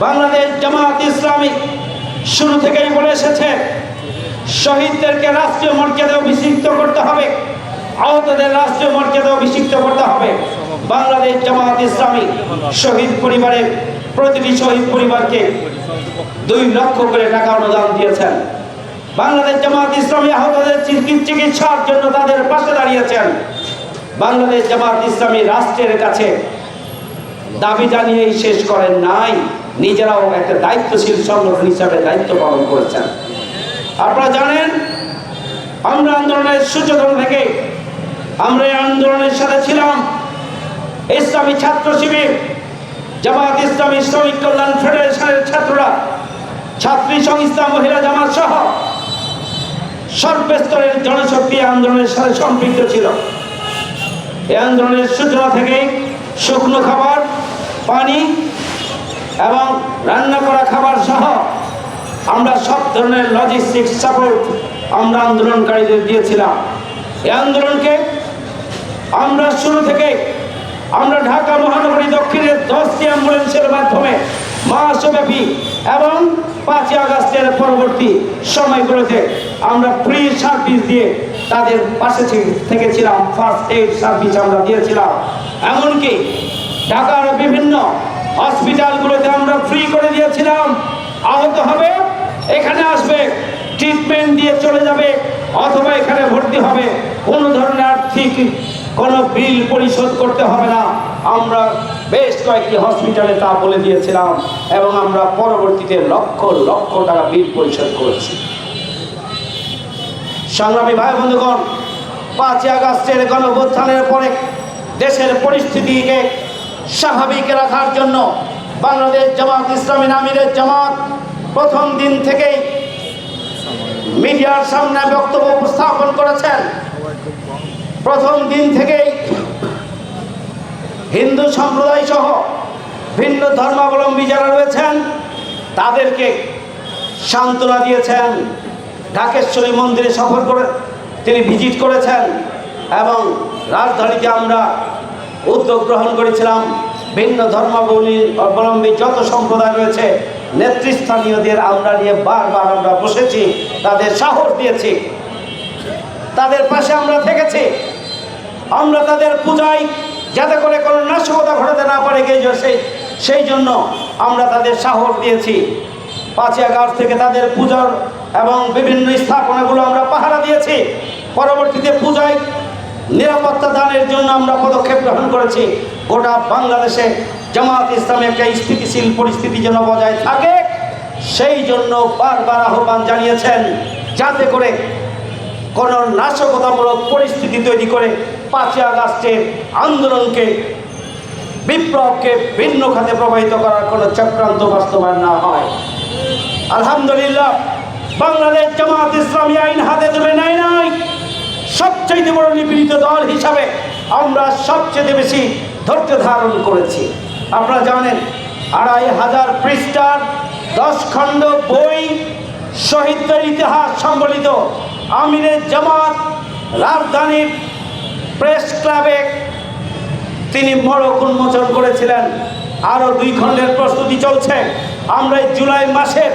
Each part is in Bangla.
বাংলাদেশ জামাত ইসলামী শুরু থেকেই বলে এসেছে, শহীদদেরকে রাষ্ট্রীয় মর্যাদা অভিষিক্ত করতে হবে, আহতদের রাষ্ট্রীয় মর্যাদা অভিষিক্ত করতে হবে। বাংলাদেশ জামাত ইসলামী শহীদ পরিবারের প্রতিটি শহীদ পরিবারকে দুই লক্ষ করে টাকা অনুদান দিয়েছেন। বাংলাদেশ জামাত ইসলামী আহতদের চিকি- চিকিৎসার জন্য তাদের পাশে দাঁড়িয়েছেন। বাংলাদেশ জামাত ইসলামী রাষ্ট্রের কাছে দাবি জানিয়েই শেষ করেন নাই। নিজেরাও একটা দায়িত্বশীল সংগঠন হিসাবে দায়িত্ব পালন করেছেন। আপনারা জানেন, আমরা আন্দোলনের সূচনা থেকে আমরা এই আন্দোলনের সাথে ছিলাম। ইসলামী ছাত্র শিবির, জামাত ইসলামী শ্রমিক কল্যাণ ফেডারেশনের ছাত্ররা, ছাত্রী সংস্থা মহিলা জামাত সহ সর্বস্তরের জনশক্তি আন্দোলনের সাথে সম্পৃক্ত ছিল। এই আন্দোলনের সূচনা থেকে শুকনো খাবার, পানি এবং রান্না করা খাবার সহ আমরা সব ধরনের লজিস্টিক সাপোর্ট আমরা আন্দোলনকারীদের দিয়েছিলাম। এই আন্দোলনকে আমরা শুরু থেকে আমরা ঢাকা মহানগরী দক্ষিণের দশটি অ্যাম্বুলেন্সের মাধ্যমে মাসব্যাপী এবং পাঁচই আগস্টের পরবর্তী সময়গুলোতে আমরা ফ্রি সার্ভিস দিয়ে তাদের পাশে থেকেছিলাম। ফার্স্ট এইড সার্ভিস আমরা দিয়েছিলাম। এমনকি ঢাকার বিভিন্ন হসপিটালগুলোতে আমরা ফ্রি করে দিয়েছিলাম। আহত হবে, এখানে আসবে ট্রিটমেন্ট দিয়ে চলে যাবে, অথবা এখানে ভর্তি হবে। কোনো ধরনের আর্থিক কোনো বিল পরিশোধ করতে হবে না। আমরা বেশ কয়েকটি হসপিটালে তা বলে দিয়েছিলাম এবং আমরা পরবর্তীতে লক্ষ লক্ষ টাকা বিল পরিশোধ করেছি। সংগ্রামী ভাই বন্ধুগণ, পাঁচই আগস্টের গণভ্যুত্থানের পরে দেশের পরিস্থিতিকে স্বাভাবিক রাখার জন্য বাংলাদেশ জামাত, ইসলামী নামিরের জামাত প্রথম দিন থেকেই মিডিয়ার সামনে বক্তব্য উপস্থাপন করেছেন। প্রথম দিন থেকেই হিন্দু সম্প্রদায় সহ ভিন্ন ধর্মাবলম্বী যারা রয়েছেন, তাদেরকে সান্ত্বনা দিয়েছেন। ঢাকেশ্বরী মন্দিরে সফর করে তিনি ভিজিট করেছেন এবং রাজধানীতে আমরা উদ্যোগ গ্রহণ করেছিলাম। ভিন্ন ধর্মাবলী অবলম্বী যত সম্প্রদায় রয়েছে, নেতৃস্থানীয়দের আমরা নিয়ে বারবার আমরা বসেছি, তাদের সাহস দিয়েছি। তাদের পাশে আমরা থেকেছি। আমরা তাদের পূজায় যাতে করে কোনো নাশকতা ঘটাতে না পারে সেই সেই জন্য আমরা তাদের সাহস দিয়েছি। পাঁচই আগস্ট থেকে তাদের পূজার এবং বিভিন্ন স্থাপনাগুলো আমরা পাহারা দিয়েছি। পরবর্তীতে পূজায় নিরাপত্তা দানের জন্য আমরা পদক্ষেপ গ্রহণ করেছি। গোটা বাংলাদেশে জামাত ইসলামে একটা স্থিতিশীল পরিস্থিতি যেন বজায় থাকে, সেই জন্য বারবার আহ্বান জানিয়েছেন, যাতে করে কোনো নাশকতামূলক পরিস্থিতি তৈরি করে পাঁচই আগস্টের আন্দোলনকে, বিপ্লবকে ভিন্ন খাতে প্রবাহিত করার কোনো চক্রান্ত বাস্তবায়ন না হয়। আলহামদুলিল্লাহ, বাংলাদেশ জামাত ইসলামী আইন হাতে তুলে নেয় নাই। সবচেয়ে বড় নিপীড়িত দল হিসাবে আমরা সবচেয়ে বেশি ধৈর্য ধারণ করেছি। আপনারা জানেন, আড়াই হাজার পৃষ্ঠার দশ খণ্ড বই শহীদদের ইতিহাস সম্বলিত আমিরের জামাত রাজধানীর প্রেস ক্লাবে তিনি মরক উন্মোচন করেছিলেন। আরও দুই খণ্ডের প্রস্তুতি চলছে। আমরা জুলাই মাসের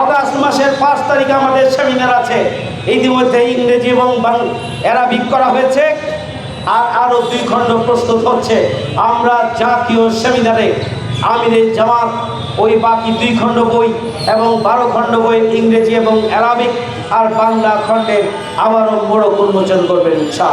আগস্ট মাসের পাঁচ তারিখে আমাদের সেমিনার আছে। ইতিমধ্যে ইংরেজি এবং অ্যারাবিক করা হয়েছে আর আরও দুই খণ্ড প্রস্তুত হচ্ছে। আমরা জাতীয় সেমিনারে আমিরের জামাত, ওই বাকি দুই খণ্ড বই এবং বারো খণ্ড বই ইংরেজি এবং অ্যারাবিক আর বাংলা খণ্ডের আবারও মোড়ক উন্মোচন করবেন, ইনশাআল্লাহ।